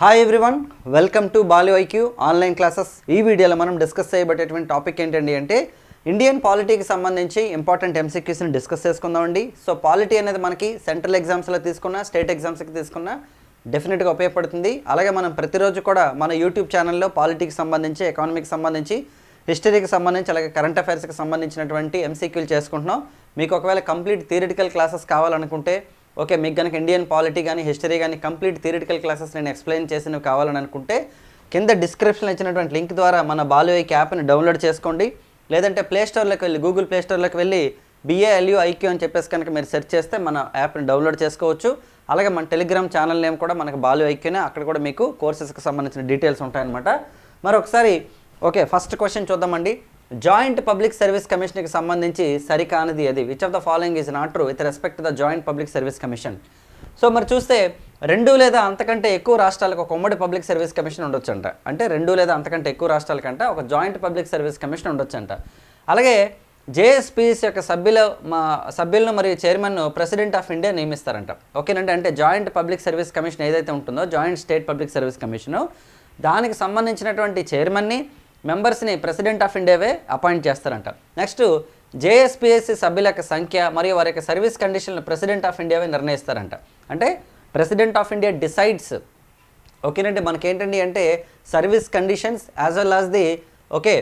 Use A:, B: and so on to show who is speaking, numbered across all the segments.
A: Hi everyone welcome to Bali IQ online classes ఈ వీడియోలో మనం డిస్కస్ చేయబడేటువంటి టాపిక్ ఏంటండి అంటే ఇండియన్ పాలిటీకి సంబంధించి ఇంపార్టెంట్ ఎంసీక్యూస్ని డిస్కస్ చేసుకుందామండి సో పాలిటీ అనేది మనకి సెంట్రల్ ఎగ్జామ్స్లో తీసుకున్న స్టేట్ ఎగ్జామ్స్కి తీసుకున్న డెఫినెట్గా ఉపయోగపడుతుంది. అలాగే మనం ప్రతిరోజు కూడా మన యూట్యూబ్ ఛానల్లో పాలిటీకి సంబంధించి ఎకానమీకి సంబంధించి హిస్టరీకి సంబంధించి అలాగే కరెంట్ అఫైర్స్కి సంబంధించినటువంటి ఎంసీక్యూలు చేసుకుంటున్నాం. మీకు ఒకవేళ కంప్లీట్ థియరిటికల్ క్లాసెస్ కావాలనుకుంటే ఓకే మీకు కనుక ఇండియన్ పాలిటీ కానీ హిస్టరీ కానీ కంప్లీట్ థియరిటికల్ క్లాసెస్ నేను ఎక్స్ప్లెయిన్ చేసినవి కావాలని అనుకుంటే కింద డిస్క్రిప్షన్లో ఇచ్చినటువంటి లింక్ ద్వారా మన బాలుఐకి యాప్ని డౌన్లోడ్ చేసుకోండి. లేదంటే ప్లేస్టోర్లోకి వెళ్ళి గూగుల్ ప్లేస్టోర్లోకి వెళ్ళి బిఏఎల్యూ ఐక్యూ అని చెప్పేసి కనుక మీరు సెర్చ్ చేస్తే మన యాప్ని డౌన్లోడ్ చేసుకోవచ్చు. అలాగే మన టెలిగ్రామ్ ఛానల్ నేమ్ కూడా మనకు బాలు ఐక్యూనే అక్కడ కూడా మీకు కోర్సెస్కి సంబంధించిన డీటెయిల్స్ ఉంటాయన్నమాట. మరొకసారి ఓకే ఫస్ట్ క్వశ్చన్ చూద్దామండి. జాయింట్ పబ్లిక్ సర్వీస్ కమిషన్కి సంబంధించి సరికానిది అది. Which of the following is not true with respect the joint public service commission? So మరి చూస్తే రెండు లేదా అంతకంటే ఎక్కువ రాష్ట్రాలకు ఒక ఉమ్మడి పబ్లిక్ సర్వీస్ కమిషన్ ఉండొచ్చంట. అంటే రెండు లేదా అంతకంటే ఎక్కువ రాష్ట్రాలకంట ఒక జాయింట్ పబ్లిక్ సర్వీస్ కమిషన్ ఉండొచ్చంట. అలాగే జేఎస్పీఎస్ యొక్క సభ్యుల మా సభ్యులను మరియు చైర్మన్ను ప్రెసిడెంట్ ఆఫ్ ఇండియా నియమిస్తారంట. ఓకేనండి? అంటే జాయింట్ పబ్లిక్ సర్వీస్ కమిషన్ ఏదైతే ఉంటుందో joint state public service commission దానికి సంబంధించినటువంటి చైర్మన్ని మెంబర్స్ని ప్రెసిడెంట్ ఆఫ్ ఇండియావే అపాయింట్ చేస్తారంట. నెక్స్ట్ జేఎస్పిఎస్సి సభ్యుల యొక్క సంఖ్య మరియు వారి యొక్క సర్వీస్ కండిషన్లు ప్రెసిడెంట్ ఆఫ్ ఇండియావే నిర్ణయిస్తారంట. అంటే ప్రెసిడెంట్ ఆఫ్ ఇండియా డిసైడ్స్. ఓకేనండి మనకేంటండి అంటే service conditions as well as the okay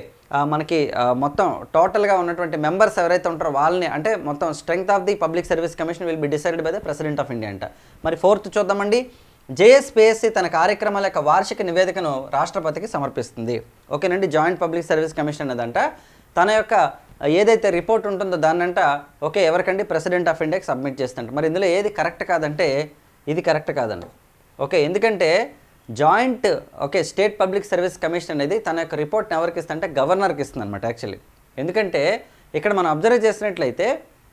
A: మనకి మొత్తం టోటల్గా ఉన్నటువంటి మెంబర్స్ ఎవరైతే ఉంటారో వాళ్ళని అంటే మొత్తం strength of the public service commission will be decided by the president of India అంట. మరి ఫోర్త్ చూద్దామండి. జేఎస్పిఎస్సి తన కార్యక్రమాల యొక్క వార్షిక నివేదికను రాష్ట్రపతికి సమర్పిస్తుంది. ఓకేనండి జాయింట్ పబ్లిక్ సర్వీస్ కమిషన్ అదంట. తన యొక్క ఏదైతే రిపోర్ట్ ఉంటుందో దాన్నంట ఓకే ఎవరికండి? ప్రెసిడెంట్ ఆఫ్ ఇండియాకి సబ్మిట్ చేస్తుంట. మరి ఇందులో ఏది కరెక్ట్ కాదంటే ఇది కరెక్ట్ కాదండి. ఓకే ఎందుకంటే joint okay state public service commission అనేది తన యొక్క రిపోర్ట్ని ఎవరికి ఇస్తుందంటే గవర్నర్కి ఇస్తుంది అనమాట యాక్చువల్లీ. ఎందుకంటే ఇక్కడ మనం అబ్జర్వ్ చేసినట్లయితే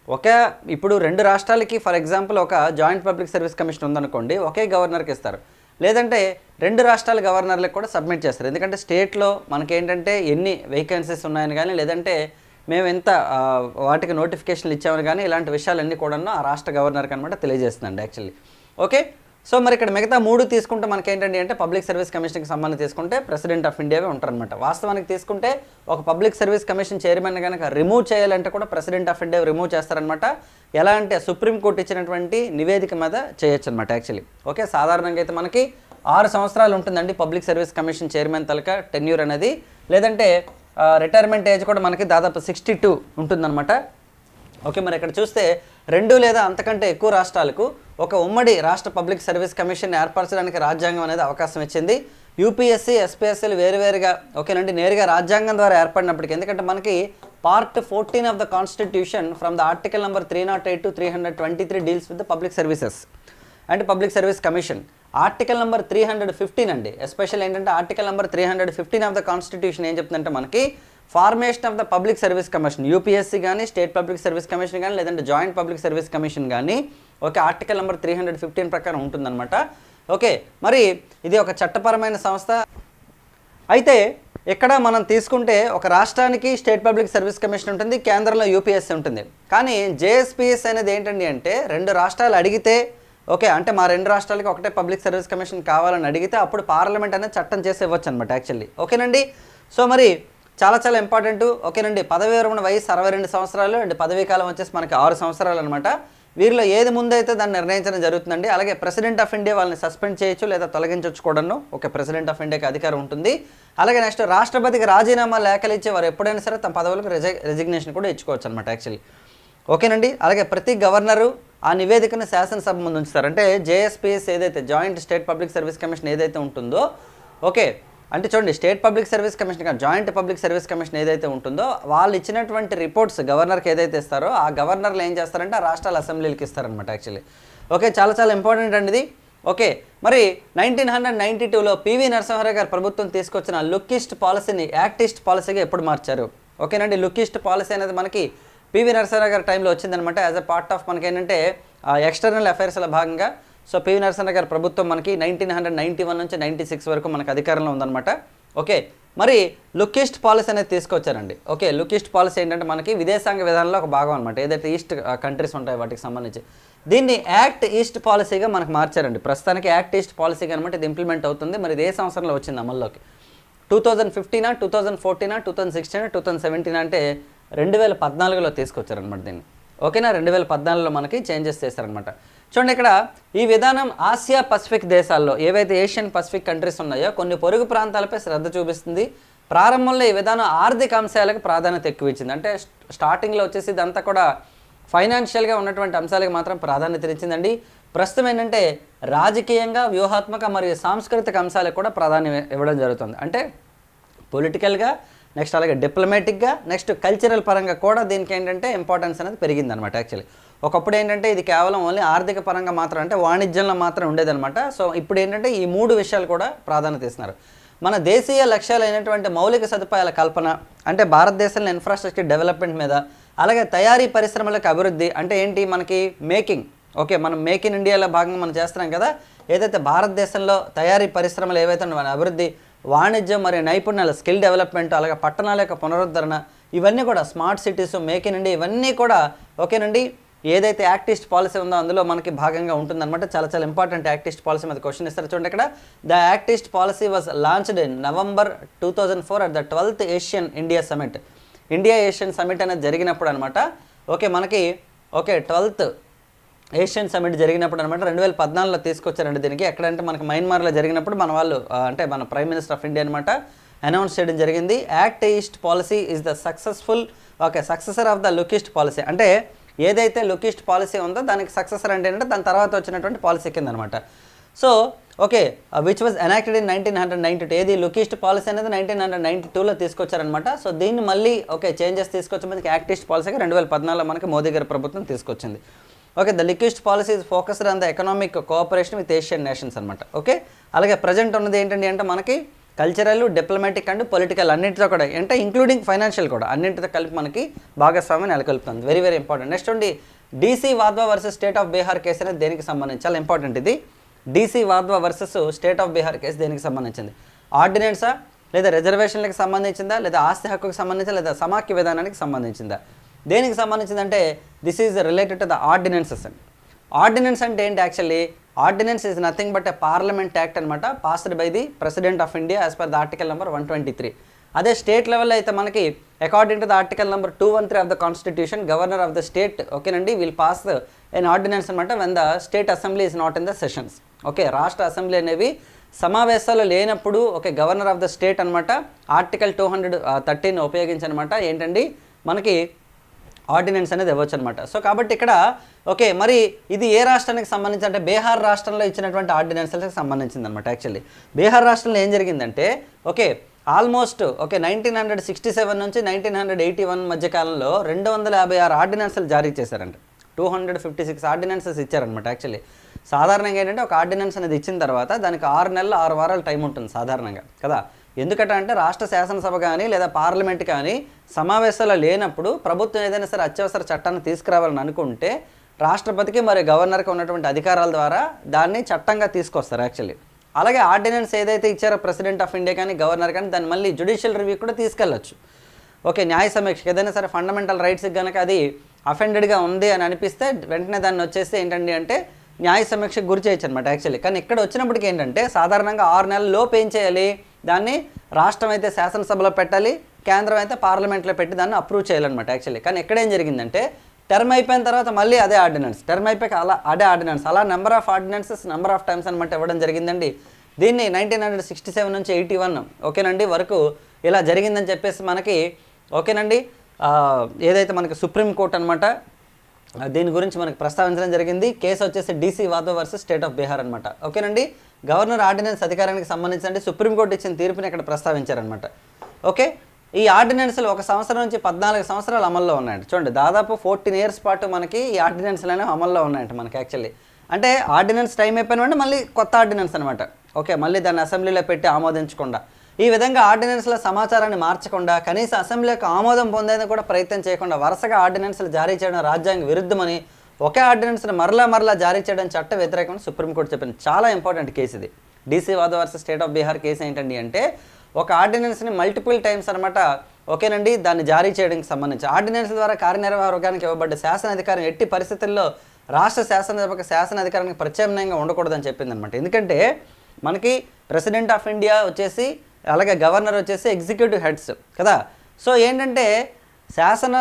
A: ఒకే ఇప్పుడు రెండు రాష్ట్రాలకి ఫర్ ఎగ్జాంపుల్ ఒక జాయింట్ పబ్లిక్ సర్వీస్ కమిషన్ ఉందనుకోండి ఒకే గవర్నర్కి ఇస్తారు. లేదంటే రెండు రాష్ట్రాల గవర్నర్లకు కూడా సబ్మిట్ చేస్తారు. ఎందుకంటే స్టేట్లో మనకేంటంటే ఎన్ని వేకెన్సీస్ ఉన్నాయని కానీ లేదంటే మేము ఎంత వాటికి నోటిఫికేషన్లు ఇచ్చామని కానీ ఇలాంటి విషయాలన్నీ కూడా ఆ రాష్ట్ర గవర్నర్కి అనమాట తెలియజేస్తుందండి యాక్చువల్లీ ఓకే సో మరి ఇక్కడ మిగతా మూడు తీసుకుంటే మనకి ఏంటండి అంటే పబ్లిక్ సర్వీస్ కమిషన్కి సంబంధించి తీసుకుంటే ప్రెసిడెంట్ ఆఫ్ ఇండియావే ఉంటారనమాట వాస్తవానికి తీసుకుంటే ఒక పబ్లిక్ సర్వీస్ కమిషన్ చైర్మన్ కనుక రిమూవ్ చేయాలంటే కూడా ప్రెసిడెంట్ ఆఫ్ ఇండియా రిమూవ్ చేస్తారనమాట ఎలా అంటే సుప్రీంకోర్టు ఇచ్చినటువంటి నివేదిక మీద చేయొచ్చు అనమాట యాక్చువల్లీ. ఓకే సాధారణంగా అయితే మనకి ఆరు సంవత్సరాలు ఉంటుందండి పబ్లిక్ సర్వీస్ కమిషన్ చైర్మన్ తలక టెన్యూర్ అనేది. లేదంటే రిటైర్మెంట్ ఏజ్ కూడా మనకి దాదాపు సిక్స్టీ టూ ఉంటుందన్నమాట. ఓకే మరి ఇక్కడ చూస్తే రెండు లేదా అంతకంటే ఎక్కువ రాష్ట్రాలకు ఒక ఉమ్మడి రాష్ట్ర పబ్లిక్ సర్వీస్ కమిషన్ ఏర్పరచడానికి రాజ్యాంగం అనేది అవకాశం ఇచ్చింది. యూపీఎస్సీ ఎస్పీఎస్సీలు వేరువేరుగా ఓకేనండి నేరుగా రాజ్యాంగం ద్వారా ఏర్పడినప్పటికీ ఎందుకంటే మనకి part fourteen of the constitution from the article number three not eight to three hundred twenty three deals with the public services and public service commission article number three hundred fifteen అండి. Special ఏంటంటే article number three hundred fifteen of the constitution ఏం చెప్తుందంటే మనకి formation of the public service commission UPSC కానీ state public service commission కానీ లేదంటే joint public service commission కానీ okay article number three hundred fifteen ప్రకారం ఉంటుందన్నమాట. ఓకే మరి ఇది ఒక చట్టపరమైన సంస్థ. అయితే ఇక్కడ మనం తీసుకుంటే ఒక రాష్ట్రానికి స్టేట్ పబ్లిక్ సర్వీస్ కమిషన్ ఉంటుంది కేంద్రంలో యూపీఎస్సీ ఉంటుంది. కానీ జేఎస్పీఎస్ అనేది ఏంటండి అంటే రెండు రాష్ట్రాలు అడిగితే ఓకే అంటే మా రెండు రాష్ట్రాలకి ఒకటే పబ్లిక్ సర్వీస్ కమిషన్ కావాలని అడిగితే అప్పుడు పార్లమెంట్ అనేది చట్టం చేసి ఇవ్వచ్చు అనమాట యాక్చువల్లీ. ఓకేనండి? సో మరి చాలా చాలా ఇంపార్టెంట్ ఓకేనండి. పదవి విరమణ వయసు అరవై రెండు సంవత్సరాలు అండ్ పదవీ కాలం వచ్చేసి మనకి ఆరు సంవత్సరాలు అనమాట వీరిలో ఏది ముందైతే దాన్ని నిర్ణయించడం జరుగుతుందండి. అలాగే ప్రెసిడెంట్ ఆఫ్ ఇండియా వాళ్ళని సస్పెండ్ చేయొచ్చు లేదా తొలగించవచ్చు కూడాను. ఓకే ప్రెసిడెంట్ ఆఫ్ ఇండియాకి అధికారం ఉంటుంది. అలాగే నెక్స్ట్ రాష్ట్రపతికి రాజీనామా లేఖలు ఇచ్చే వారు ఎప్పుడైనా సరే తమ పదవులకు రిజై రెసిగ్నేషన్ కూడా ఇచ్చుకోవచ్చు అనమాట యాక్చువల్లీ ఓకేనండి. అలాగే ప్రతి గవర్నరు ఆ నివేదికను శాసనసభ ముందు ఉంచుతారు. అంటే జేఎస్పీఎస్ ఏదైతే joint state public service commission ఏదైతే ఉంటుందో ఓకే అంటే చూడండి state public service commission joint public service commission ఏదైతే ఉంటుందో వాళ్ళు ఇచ్చినటువంటి రిపోర్ట్స్ గవర్నర్కి ఏదైతే ఇస్తారో ఆ గవర్నర్లు ఏం చేస్తారంటే ఆ రాష్ట్రాల అసెంబ్లీలకు ఇస్తారనమాట యాక్చువల్లీ ఓకే చాలా చాలా ఇంపార్టెంట్ అండి ఇది. ఓకే మరి నైన్టీన్ హండ్రెడ్ నైన్టీ టూలో పివి నరసింహారావు గారు ప్రభుత్వం తీసుకొచ్చిన లుక్కిస్ట్ పాలసీని యాక్టిస్ట్ పాలసీగా ఎప్పుడు మార్చారు? ఓకేనండి లుక్కిస్ట్ పాలసీ అనేది మనకి పివి నరసింహారావు గారి టైంలో వచ్చిందనమాట యాజ్ అ పార్ట్ ఆఫ్ మనకి ఏంటంటే ఎక్స్టర్నల్ అఫైర్స్లో భాగంగా. సో పివి నరసింహారావు గారి ప్రభుత్వం మనకి నైన్టీన్ హండ్రెడ్ నైన్టీ వన్ నుంచి నైంటీ సిక్స్ వరకు మనకు అధికారంలో ఉందన్నమాట. ఓకే మరి లుకిస్ట్ పాలసీ అనేది తీసుకొచ్చారండి. ఓకే లుకిస్ట్ పాలసీ ఏంటంటే మనకి విదేశాంగ విధానంలో ఒక భాగం అనమాట ఏదైతే ఈస్ట్ కంట్రీస్ ఉంటాయి వాటికి సంబంధించి. దీన్ని యాక్ట్ ఈస్ట్ పాలసీగా మనకు మార్చారండి. ప్రస్తుతానికి యాక్ట్ ఈస్ట్ పాలసీగా అనమాట ఇది ఇంప్లిమెంట్ అవుతుంది. మరి ఇది ఏ సంవత్సరంలో వచ్చింది అమల్లోకి? టూ థౌజండ్ ఫిఫ్టీనా టూ థౌజండ్ ఫోర్టీనా టూ థౌజండ్ సిక్స్టీనా టూ థౌజండ్ సెవెంటీన్ అంటే రెండు వేల పద్నాలుగులో తీసుకొచ్చారనమాట దీన్ని. ఓకేనా? రెండు వేల పద్నాలుగులో మనకి చేంజెస్ చేశారనమాట చూడండి ఇక్కడ ఈ విధానం ఆసియా పసిఫిక్ దేశాల్లో ఏవైతే ఏషియన్ పసిఫిక్ కంట్రీస్ ఉన్నాయో కొన్ని పొరుగు ప్రాంతాలపై శ్రద్ధ చూపిస్తుంది. ప్రారంభంలో ఈ విధానం ఆర్థిక అంశాలకు ప్రాధాన్యత ఎక్కువ ఇచ్చింది అంటే స్టార్టింగ్లో వచ్చేసి ఇదంతా కూడా ఫైనాన్షియల్గా ఉన్నటువంటి అంశాలకు మాత్రం ప్రాధాన్యత ఇచ్చిందండి ప్రస్తుతం ఏంటంటే రాజకీయంగా వ్యూహాత్మక మరియు సాంస్కృతిక అంశాలకు కూడా ప్రాధాన్యం ఇవ్వడం జరుగుతుంది. అంటే పొలిటికల్గా నెక్స్ట్ అలాగే డిప్లొమాటిక్గా నెక్స్ట్ కల్చరల్ పరంగా కూడా దీనికి ఏంటంటే ఇంపార్టెన్స్ అనేది పెరిగిందనమాట యాక్చువల్లీ. ఒకప్పుడు ఏంటంటే ఇది కేవలం ఓన్లీ ఆర్థిక పరంగా మాత్రం అంటే వాణిజ్యంలో మాత్రం ఉండేదన్నమాట. సో ఇప్పుడు ఏంటంటే ఈ మూడు విషయాలు కూడా ప్రాధాన్యత ఇస్తున్నారు. మన దేశీయ లక్ష్యాలైనటువంటి మౌలిక సదుపాయాల కల్పన అంటే భారతదేశంలో ఇన్ఫ్రాస్ట్రక్చర్ డెవలప్మెంట్ మీద అలాగే తయారీ పరిశ్రమలకు అభివృద్ధి అంటే ఏంటి మనకి మేకింగ్ ఓకే మనం మేక్ ఇన్ ఇండియాలో భాగంగా మనం చేస్తున్నాం కదా ఏదైతే భారతదేశంలో తయారీ పరిశ్రమలు ఏవైతే మన అభివృద్ధి వాణిజ్యం మరియు నైపుణ్యాల స్కిల్ డెవలప్మెంట్ అలాగే పట్టణాల యొక్క పునరుద్ధరణ ఇవన్నీ కూడా smart cities make in India ఇవన్నీ కూడా ఓకేనండి ఏదైతే యాక్టిస్ట్ పాలసీ ఉందో అందులో మనకి భాగంగా ఉంటుందన్నమాట. చాలా చాలా ఇంపార్టెంట్ యాక్టిస్ట్ పాలసీ మీద క్వశ్చన్ ఇస్తారు. చూడండి ఇక్కడ. The act east policy was launched in November two thousand four at the twelfth Asian India summit India Asian summit అనేది జరిగినప్పుడు అనమాట ఓకే మనకి ఓకే ట్వెల్త్ ఏషియన్ సమిట్ జరిగినప్పుడు అనమాట రెండు వేల పద్నాలుగులో తీసుకొచ్చారండి దీనికి. ఎక్కడంటే మనకి మయన్మార్లో జరిగినప్పుడు మన వాళ్ళు అంటే మన ప్రైమ్ మినిస్టర్ ఆఫ్ ఇండియా అనమాట అనౌన్స్ చేయడం జరిగింది. Act east policy is the successful okay successor of the look east policy. అంటే ఏదైతే లుకిస్ట్ పాలసీ ఉందో దానికి సక్సెసర్ అంటే ఏంటంటే దాని తర్వాత వచ్చినటువంటి పాలసీ కింద అనమాట so okay which was enacted in nineteen hundred ninety two ఏది లుకిస్ట్ పాలసీ అనేది నైన్టీన్ హండ్రెడ్ నైంటీ టూలో తీసుకొచ్చారనమాట సో దీన్ని మళ్ళీ ఓకే చేంజెస్ తీసుకొచ్చి మనకి యాక్టిస్ట్ పాలసీగా రెండు వేల పద్నాలుగులో మనకి మోదీ గారి ప్రభుత్వం తీసుకొచ్చింది. Okay the look east policy is focused on the economic cooperation with Asian nations అనమాట ఓకే అలాగే ప్రజెంట్ ఉన్నది ఏంటండి అంటే మనకి కల్చరల్ డిప్లొమాటిక్ అండ్ పొలిటికల్ అన్నింటితో కూడా అంటే ఇంక్లూడింగ్ ఫైనాన్షియల్ కూడా అన్నింటితో కలిపి మనకి భాగస్వామ్యం నెలకొల్పుతుంది. వెరీ వెరీ ఇంపార్టెంట్ నెక్స్ట్ ఉండి DC Wadhwa versus state of Bihar case అనేది దేనికి సంబంధించి? చాలా ఇంపార్టెంట్ ఇది. DC Wadhwa versus state of Bihar case దేనికి సంబంధించింది? ఆర్డినెన్సా లేదా రిజర్వేషన్లకు సంబంధించిందా? లేదా ఆస్తి హక్కుకు సంబంధించిందా? లేదా సమాఖ్య విధానానికి సంబంధించిందా? దేనికి సంబంధించిందంటే this is related to the ordinances అండి ఆర్డినెన్స్ అంటే ఏంటి actually ordinance is nothing but a parliament act అనమాట passed by the president of India as per the article number one twenty three అదే స్టేట్ లెవెల్ అయితే మనకి according to the article number two one three of the constitution governor of the state ఓకేనండి will pass an ordinance అనమాట when the state assembly is not in the sessions okay రాష్ట్ర assembly అనేవి సమావేశాలు లేనప్పుడు okay governor of the state అనమాట article two hundred thirteen ఉపయోగించనమాట. ఏంటండి? మనకి ఆర్డినెన్స్ అనేది ఇవ్వచ్చు అనమాట సో కాబట్టి ఇక్కడ ఓకే మరి ఇది ఏ రాష్ట్రానికి సంబంధించి అంటే బీహార్ రాష్ట్రంలో ఇచ్చినటువంటి ఆర్డినెన్స్లకు సంబంధించింది అనమాట యాక్చువల్లీ బీహార్ రాష్ట్రంలో ఏం జరిగిందంటే okay almost okay nineteen hundred sixty seven నుంచి నైన్టీన్ హండ్రెడ్ ఎయిటీ వన్ మధ్య కాలంలో రెండు వందల యాభై ఆరు ఆర్డినెన్స్లు జారీ చేశారంట. Two hundred fifty six ordinances ఇచ్చారనమాట యాక్చువల్లీ సాధారణంగా ఏంటంటే ఒక ఆర్డినెన్స్ అనేది ఇచ్చిన తర్వాత దానికి ఆరు నెలలు ఆరు వారాలు టైం ఉంటుంది సాధారణంగా కదా? ఎందుకంటే అంటే రాష్ట్ర శాసనసభ కానీ లేదా పార్లమెంట్ కానీ సమావేశాలు లేనప్పుడు ప్రభుత్వం ఏదైనా సరే అత్యవసర చట్టాన్ని తీసుకురావాలని అనుకుంటే రాష్ట్రపతికి మరియు గవర్నర్కి ఉన్నటువంటి అధికారాల ద్వారా దాన్ని చట్టంగా తీసుకొస్తారు యాక్చువల్లీ. అలాగే ఆర్డినెన్స్ ఏదైతే ఇచ్చారో ప్రెసిడెంట్ ఆఫ్ ఇండియా కానీ గవర్నర్ కానీ దాన్ని మళ్ళీ జ్యుడిషియల్ రివ్యూ కూడా తీసుకెళ్ళచ్చు. ఓకే న్యాయ సమీక్ష ఏదైనా సరే ఫండమెంటల్ రైట్స్కి కనుక అది అఫెండెడ్గా ఉంది అని అనిపిస్తే వెంటనే దాన్ని వచ్చేసి ఏంటండి అంటే న్యాయ సమీక్షకు గురి చేయొచ్చు అనమాట యాక్చువల్లీ. కానీ ఇక్కడ వచ్చినప్పటికి ఏంటంటే సాధారణంగా ఆరు నెలల లోపు ఏం చేయాలి? దాన్ని రాష్ట్రం అయితే శాసనసభలో పెట్టాలి కేంద్రం అయితే పార్లమెంట్లో పెట్టి దాన్ని అప్రూవ్ చేయాలన్నమాట యాక్చువల్లీ కానీ ఇక్కడ ఏం జరిగిందంటే టర్మ్ అయిపోయిన తర్వాత మళ్ళీ అదే ఆర్డినెన్స్ టర్మ్ అయిపోయాక అలా అదే ఆర్డినెన్స్ అలా number of ordinances number of times అనమాట ఇవ్వడం జరిగిందండి. దీన్ని నైన్టీన్ హండ్రెడ్ సిక్స్టీ సెవెన్ నుంచి ఎయిటీ వన్ ఓకేనండి వరకు ఇలా జరిగిందని చెప్పేసి మనకి ఓకేనండి ఏదైతే మనకి సుప్రీం కోర్ట్ అనమాట దీని గురించి మనకి ప్రస్తావించడం జరిగింది. కేసు వచ్చేసి D C Wadhwa versus state of Bihar అనమాట ఓకేనండి? గవర్నర్ ఆర్డినెన్స్ అధికారానికి సంబంధించి సుప్రీంకోర్టు ఇచ్చిన తీర్పుని ఇక్కడ ప్రస్తావించారనమాట ఓకే? ఈ ఆర్డినెన్స్లు ఒక సంవత్సరం నుంచి పద్నాలుగు సంవత్సరాలు అమల్లో ఉన్నాయండి చూడండి దాదాపు ఫోర్టీన్ ఇయర్స్ పాటు మనకి ఈ ఆర్డినెన్స్లు అనేవి అమల్లో ఉన్నాయంట మనకి యాక్చువల్లీ. అంటే ఆర్డినెన్స్ టైం అయిపోయిన వెంటనే మళ్ళీ కొత్త ఆర్డినెన్స్ అనమాట ఓకే? మళ్ళీ దాన్ని అసెంబ్లీలో పెట్టి ఆమోదించకుండా. ఈ విధంగా ఆర్డినెన్స్ల సమాచారాన్ని మార్చకుండా కనీస అసెంబ్లీకి ఆమోదం పొందేందుకు కూడా ప్రయత్నం చేయకుండా వరుసగా ఆర్డినెన్స్లు జారీ చేయడం రాజ్యాంగ విరుద్ధమని ఒకే ఆర్డినెన్స్ని మరలా మరలా జారీ చేయడం చట్ట వ్యతిరేకమని సుప్రీంకోర్టు చెప్పింది. చాలా ఇంపార్టెంట్ కేసు ఇది. D C Wadhwa versus state of Bihar case ఏంటండి అంటే ఒక ఆర్డినెన్స్ని మల్టిపుల్ టైమ్స్ అనమాట ఓకేనండి దాన్ని జారీ చేయడానికి సంబంధించి. ఆర్డినెన్స్ ద్వారా కార్యనిర్వాహకానికి ఇవ్వబడ్డ శాసన అధికారం ఎట్టి పరిస్థితుల్లో రాష్ట్ర శాసనసభకు శాసన అధికారానికి ప్రత్యామ్నాయంగా ఉండకూడదని చెప్పింది అనమాట ఎందుకంటే మనకి ప్రెసిడెంట్ ఆఫ్ ఇండియా వచ్చేసి అలాగే గవర్నర్ వచ్చేసి ఎగ్జిక్యూటివ్ హెడ్స్ కదా. సో ఏంటంటే శాసన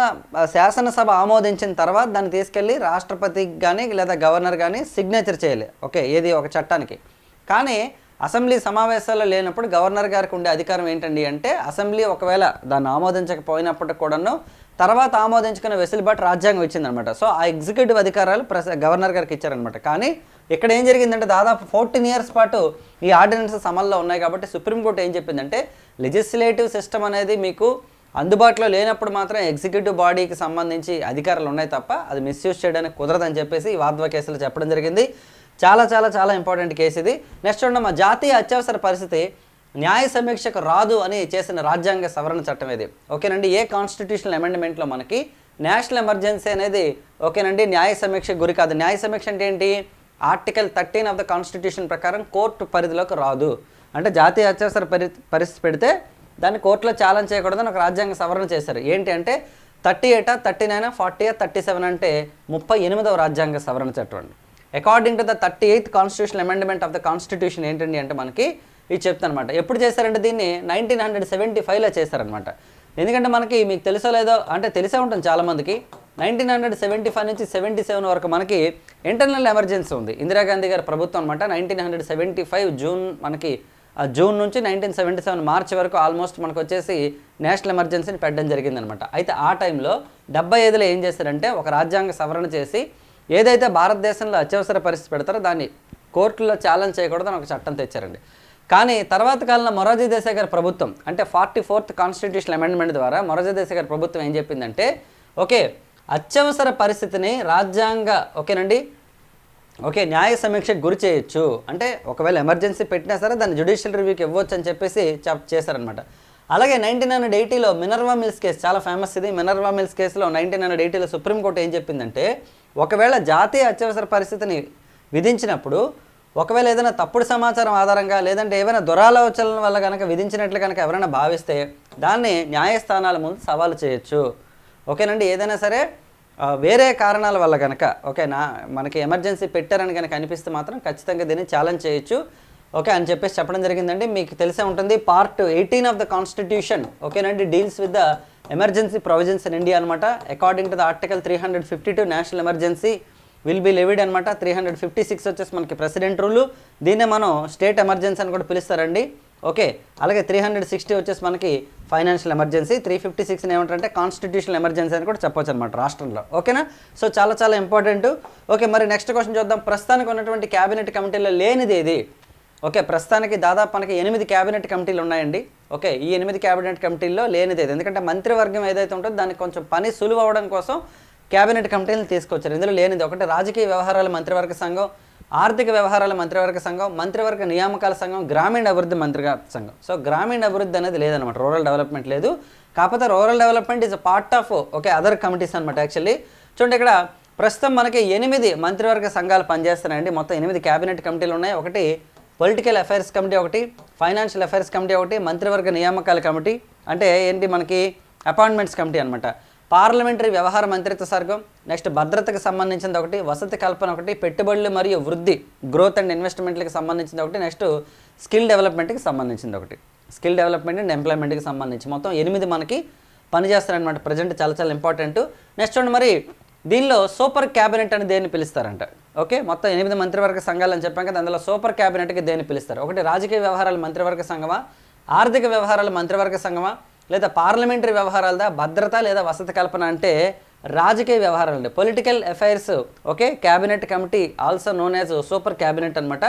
A: శాసనసభ ఆమోదించిన తర్వాత దాన్ని తీసుకెళ్ళి రాష్ట్రపతికి కానీ లేదా గవర్నర్ కానీ సిగ్నేచర్ చేయాలి. ఓకే ఏది ఒక చట్టానికి. కానీ అసెంబ్లీ సమావేశాల్లో లేనప్పుడు గవర్నర్ గారికి ఉండే అధికారం ఏంటండి అంటే అసెంబ్లీ ఒకవేళ దాన్ని ఆమోదించకపోయినప్పటికి కూడాను తర్వాత ఆమోదించుకున్న వెసులుబాటు రాజ్యాంగం ఇచ్చిందనమాట. సో ఆ ఎగ్జిక్యూటివ్ అధికారాలు ప్రెస్ గవర్నర్ గారికి ఇచ్చారనమాట. కానీ ఇక్కడ ఏం జరిగిందంటే దాదాపు ఫోర్టీన్ ఇయర్స్ పాటు ఈ ఆర్డినెన్సెస్ అమల్లో ఉన్నాయి కాబట్టి సుప్రీంకోర్టు ఏం చెప్పిందంటే లెజిస్లేటివ్ సిస్టమ్ అనేది మీకు అందుబాటులో లేనప్పుడు మాత్రం ఎగ్జిక్యూటివ్ బాడీకి సంబంధించి అధికారాలు ఉన్నాయి తప్ప అది మిస్యూజ్ చేయడానికి కుదరదని చెప్పేసి వాద్వా కేసులో చెప్పడం జరిగింది. చాలా చాలా చాలా ఇంపార్టెంట్ కేసు ఇది. నెక్స్ట్ ఉన్న మా జాతీయ అత్యవసర పరిస్థితి న్యాయ సమీక్షకు రాదు అని చేసిన రాజ్యాంగ సవరణ చట్టం ఇది. ఓకేనండి ఏ కాన్స్టిట్యూషనల్ అమెండ్మెంట్లో మనకి నేషనల్ ఎమర్జెన్సీ అనేది ఓకేనండి న్యాయ సమీక్షకు గురి కాదు. న్యాయ సమీక్ష అంటే ఏంటి? Article thirteen of the constitution ప్రకారం కోర్టు పరిధిలోకి రాదు. అంటే జాతీయ అత్యవసర పరి పరిస్థితి పెడితే దాన్ని కోర్టులో ఛాలెంజ్ చేయకూడదని ఒక రాజ్యాంగ సవరణ చేశారు. ఏంటి అంటే thirty eighth thirty nine forty thirty seven అంటే ముప్పై ఎనిమిదవ రాజ్యాంగ సవరణ చట్టం అండి. According to the thirty eighth constitution amendment of the constitution ఏంటండి అంటే మనకి ఇది చెప్తానమాట. ఎప్పుడు చేశారంటే దీన్ని నైన్టీన్ హండ్రెడ్ సెవెంటీ ఫైవ్లో చేశారనమాట. ఎందుకంటే మనకి మీకు తెలుసో లేదో అంటే తెలిసే ఉంటుంది చాలామందికి. నైన్టీన్ హండ్రెడ్ సెవెంటీ ఫైవ్ నుంచి సెవెంటీ సెవెన్ వరకు మనకి ఇంటర్నల్ ఎమర్జెన్సీ ఉంది. ఇందిరాగాంధీ గారి ప్రభుత్వం అనమాట nineteen hundred seventy five June మనకి జూన్ నుంచి నైన్టీన్ సెవెంటీ సెవెన్ మార్చ్ వరకు ఆల్మోస్ట్ మనకు వచ్చేసి నేషనల్ ఎమర్జెన్సీని పెట్టడం జరిగిందనమాట. అయితే ఆ టైంలో డెబ్బై ఐదులో ఏం చేశారంటే ఒక రాజ్యాంగ సవరణ చేసి ఏదైతే భారతదేశంలో అత్యవసర పరిస్థితి పెడతారో దాన్ని కోర్టులో ఛాలెంజ్ చేయకూడదని ఒక చట్టం తెచ్చారండి. కానీ తర్వాత కాలంలో మొరార్జీ దేశాయ్ గారి ప్రభుత్వం అంటే ఫార్టీ ఫోర్త్ కాన్స్టిట్యూషన్ అమెండ్మెంట్ ద్వారా మొరార్జీ దేశాయ్ గారి ప్రభుత్వం ఏం చెప్పిందంటే ఓకే అత్యవసర పరిస్థితిని రాజ్యాంగ ఓకేనండి ఓకే న్యాయ సమీక్షకు గురి చేయొచ్చు. అంటే ఒకవేళ ఎమర్జెన్సీ పెట్టినా సరే దాన్ని జ్యుడిషియల్ రివ్యూకి ఇవ్వచ్చు అని చెప్పేసి చెప్ చేశారనమాట అలాగే నైన్టీన్ హండ్రెడ్ ఎయిటీలో మినర్వా మిల్స్ కేసు చాలా ఫేమస్. ఇది మినర్వా మిల్స్ కేసులో నైన్టీన్ హండ్రెడ్ ఎయిటీలో సుప్రీంకోర్టు ఏం చెప్పిందంటే ఒకవేళ జాతీయ అత్యవసర పరిస్థితిని విధించినప్పుడు ఒకవేళ ఏదైనా తప్పుడు సమాచారం ఆధారంగా లేదంటే ఏమైనా దురాలోచనల వల్ల కనుక విధించినట్లు కనుక ఎవరైనా భావిస్తే దాన్ని న్యాయస్థానాల ముందు సవాలు చేయొచ్చు. ఓకేనండి? ఏదైనా సరే వేరే కారణాల వల్ల కనుక ఓకేనా మనకి ఎమర్జెన్సీ పెట్టారని కనుక అనిపిస్తే మాత్రం ఖచ్చితంగా దీన్ని ఛాలెంజ్ చేయొచ్చు. ఓకే అని చెప్పేసి చెప్పడం జరిగిందండి. మీకు తెలిసే ఉంటుంది part eighteen of the constitution ఓకేనండి deals with the emergency provisions in India అనమాట according to the article three hundred fifty two national emergency will be levied అనమాట త్రీ హండ్రెడ్ ఫిఫ్టీ సిక్స్ వచ్చేసి మనకి ప్రెసిడెంట్ రూలు దీన్నే మనం state emergency అని కూడా పిలుస్తారండి. ఓకే అలాగే త్రీ హండ్రెడ్ సిక్స్టీ వచ్చేసి మనకి financial emergency three fifty six ఏమంటారంటే కాన్స్టిట్యూషనల్ ఎమర్జెన్సీ అని కూడా చెప్పొచ్చు అనమాట రాష్ట్రంలో. ఓకేనా? సో చాలా చాలా ఇంపార్టెంట్ ఓకే మరి నెక్స్ట్ క్వశ్చన్ చూద్దాం. ప్రస్తుతానికి ఉన్నటువంటి క్యాబినెట్ కమిటీలో లేనిది ఏది? ఓకే ప్రస్తుతానికి దాదాపు మనకి ఎనిమిది క్యాబినెట్ కమిటీలు ఉన్నాయండి. ఓకే ఈ ఎనిమిది క్యాబినెట్ కమిటీల్లో లేనిది ఏది? ఎందుకంటే మంత్రివర్గం ఏదైతే ఉంటుందో దానికి కొంచెం పని సులువు అవ్వడం కోసం క్యాబినెట్ కమిటీలను తీసుకొచ్చారు. ఇందులో లేనిది ఒకటి రాజకీయ వ్యవహారాల మంత్రివర్గ సంఘం ఆర్థిక వ్యవహారాల మంత్రివర్గ సంఘం మంత్రివర్గ నియామకాల సంఘం గ్రామీణ అభివృద్ధి మంత్రివర్గ సంఘం. సో గ్రామీణ అభివృద్ధి అనేది లేదనమాట రూరల్ డెవలప్మెంట్ లేదు. కాకపోతే rural development is a part of okay other committees అనమాట యాక్చువల్లీ చూడండి ఇక్కడ ప్రస్తుతం మనకి ఎనిమిది మంత్రివర్గ సంఘాలు పనిచేస్తున్నాయండి. మొత్తం ఎనిమిది క్యాబినెట్ కమిటీలు ఉన్నాయి. ఒకటి పొలిటికల్ అఫైర్స్ కమిటీ ఒకటి ఫైనాన్షియల్ అఫైర్స్ కమిటీ ఒకటి మంత్రివర్గ నియామకాల కమిటీ అంటే ఏంటి? మనకి అపాయింట్మెంట్స్ కమిటీ అనమాట పార్లమెంటరీ వ్యవహార మంత్రిత్వ సంఘం నెక్స్ట్ భద్రతకు సంబంధించింది ఒకటి వసతి కల్పన ఒకటి పెట్టుబడులు మరియు వృద్ధి గ్రోత్ అండ్ ఇన్వెస్ట్మెంట్లకు సంబంధించింది ఒకటి నెక్స్ట్ స్కిల్ డెవలప్మెంట్కి సంబంధించింది ఒకటి. స్కిల్ డెవలప్మెంట్ అండ్ ఎంప్లాయ్మెంట్కి సంబంధించి మొత్తం ఎనిమిది మనకి పనిచేస్తారనమాట ప్రజెంట్ చాలా చాలా ఇంపార్టెంట్ నెక్స్ట్ చూడండి మరి దీనిలో సూపర్ క్యాబినెట్ అని దేన్ని పిలుస్తారంట? ఓకే మొత్తం ఎనిమిది మంత్రివర్గ సంఘాలు అని చెప్పాం కదా అందులో సూపర్ క్యాబినెట్కి దేన్ని పిలుస్తారు? ఒకటి రాజకీయ వ్యవహారాల మంత్రివర్గ సంఘమా? ఆర్థిక వ్యవహారాల మంత్రివర్గ సంఘమా? లేదా పార్లమెంటరీ వ్యవహారాలదా భద్రత లేదా వసతి కల్పన అంటే రాజకీయ వ్యవహారాలు అంటే political affairs okay cabinet committee also known as super cabinet అనమాట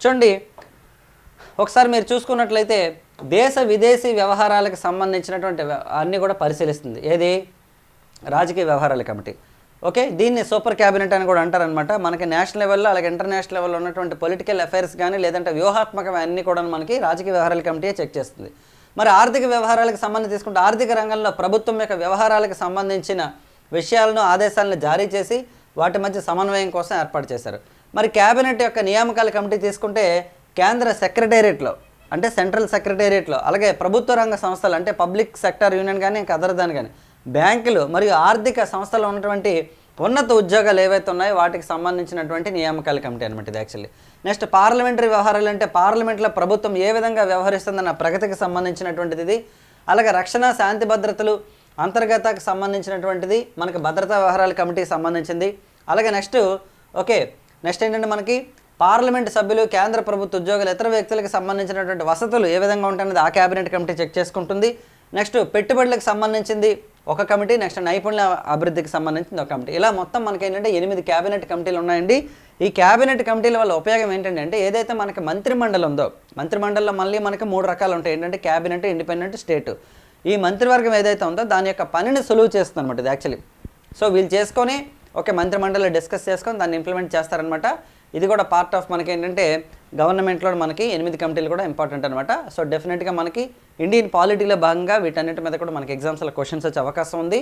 A: చూడండి ఒకసారి మీరు చూసుకున్నట్లయితే దేశ విదేశీ వ్యవహారాలకు సంబంధించినటువంటి అన్నీ కూడా పరిశీలిస్తుంది. ఏది? రాజకీయ వ్యవహారాల కమిటీ. ఓకే దీన్ని సూపర్ క్యాబినెట్ అని కూడా అంటారనమాట మనకి నేషనల్ లెవెల్లో అలాగే ఇంటర్నేషనల్ లెవెల్లో ఉన్నటువంటి పొలిటికల్ అఫైర్స్ కానీ లేదంటే వ్యూహాత్మకమైన అన్నీ కూడా మనకి రాజకీయ వ్యవహారాల కమిటీ చెక్ చేస్తుంది. మరి ఆర్థిక వ్యవహారాలకు సంబంధించి తీసుకుంటే ఆర్థిక రంగంలో ప్రభుత్వం యొక్క వ్యవహారాలకు సంబంధించిన విషయాలను ఆదేశాలను జారీ చేసి వాటి మధ్య సమన్వయం కోసం ఏర్పాటు చేశారు. మరి కేబినెట్ యొక్క నియామకాల కమిటీ తీసుకుంటే కేంద్ర సెక్రటేరియట్లో అంటే సెంట్రల్ సెక్రటేరియట్లో అలాగే ప్రభుత్వ రంగ సంస్థలు అంటే పబ్లిక్ సెక్టర్ యూనియన్ కానీ ఇంకా అదర్ దాని కానీ బ్యాంకులు మరియు ఆర్థిక సంస్థలు ఉన్నటువంటి ఉన్నత ఉద్యోగాలు ఏవైతే ఉన్నాయో వాటికి సంబంధించినటువంటి నియామకాల కమిటీ అనమాట ఇది యాక్చువల్లీ నెక్స్ట్ పార్లమెంటరీ వ్యవహారాలు అంటే పార్లమెంట్లో ప్రభుత్వం ఏ విధంగా వ్యవహరిస్తుందన్న ప్రగతికి సంబంధించినటువంటిది ఇది. అలాగే రక్షణ శాంతి భద్రతలు అంతర్గతకు సంబంధించినటువంటిది మనకి భద్రతా వ్యవహారాల కమిటీకి సంబంధించింది. అలాగే నెక్స్ట్ ఓకే నెక్స్ట్ ఏంటంటే మనకి పార్లమెంట్ సభ్యులు కేంద్ర ప్రభుత్వ ఉద్యోగులు ఇతర వ్యక్తులకు సంబంధించినటువంటి వసతులు ఏ విధంగా ఉంటున్నది ఆ క్యాబినెట్ కమిటీ చెక్ చేసుకుంటుంది. నెక్స్ట్ పెట్టుబడులకు సంబంధించింది ఒక కమిటీ నెక్స్ట్ నైపుణ్య అభివృద్ధికి సంబంధించింది ఒక కమిటీ. ఇలా మొత్తం మనకి ఏంటంటే ఎనిమిది క్యాబినెట్ కమిటీలు ఉన్నాయండి. ఈ క్యాబినెట్ కమిటీల వల్ల ఉపయోగం ఏంటంటే ఏదైతే మనకి మంత్రిమండలి ఉందో మంత్రిమండలిలో మళ్ళీ మనకి మూడు రకాలు ఉంటాయి. ఏంటంటే క్యాబినెట్ ఇండిపెండెంట్ స్టేట్. ఈ మంత్రివర్గం ఏదైతే ఉందో దాని యొక్క పనిని సులువు చేస్తుంది అనమాట ఇది యాక్చువల్లీ. సో వీళ్ళు చేసుకొని ఓకే మంత్రిమండలిలో డిస్కస్ చేసుకొని దాన్ని ఇంప్లిమెంట్ చేస్తారనమాట ఇది కూడా పార్ట్ ఆఫ్ మనకి ఏంటంటే గవర్నమెంట్లో మనకి ఎనిమిది కమిటీలు కూడా ఇంపార్టెంట్ అనమాట సో డెఫినెట్గా మనకి ఇండియన్ పాలిటీలో భాగంగా వీటన్నిటి మీద కూడా మనకి ఎగ్జామ్స్లో క్వశ్చన్స్ వచ్చే అవకాశం ఉంది.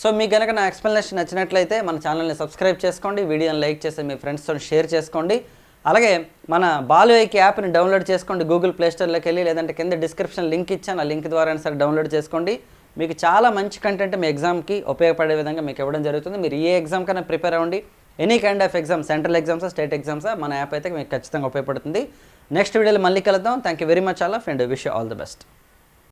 A: సో మీకు కనుక నా ఎక్స్ప్లెనేషన్ నచ్చినట్లయితే మన ఛానల్ని సబ్స్క్రైబ్ చేసుకోండి వీడియోని లైక్ చేసి మీ ఫ్రెండ్స్తో షేర్ చేసుకోండి. అలాగే మన బాలుఐకి యాప్ని డౌన్లోడ్ చేసుకోండి గూగుల్ ప్లేస్టోర్లోకి వెళ్ళి లేదంటే కింద డిస్క్రిప్షన్ లింక్ ఇచ్చాను ఆ లింక్ ద్వారా సరే డౌన్లోడ్ చేసుకోండి. మీకు చాలా మంచి కంటెంట్ మీ ఎగ్జామ్కి ఉపయోగపడే విధంగా మీకు ఇవ్వడం జరుగుతుంది. మీరు ఏ ఎగ్జామ్ కన్నా ప్రిపేర్ అవ్వండి. Any kind of exam central exams state exams మన యాప్ అయితే మీకు ఖచ్చితంగా ఉపయోగపడుతుంది. నెక్స్ట్ వీడియోలో మళ్ళీ కలుద్దాం. థ్యాంక్ యూ వెరీ మచ్ అలా friend wish all the best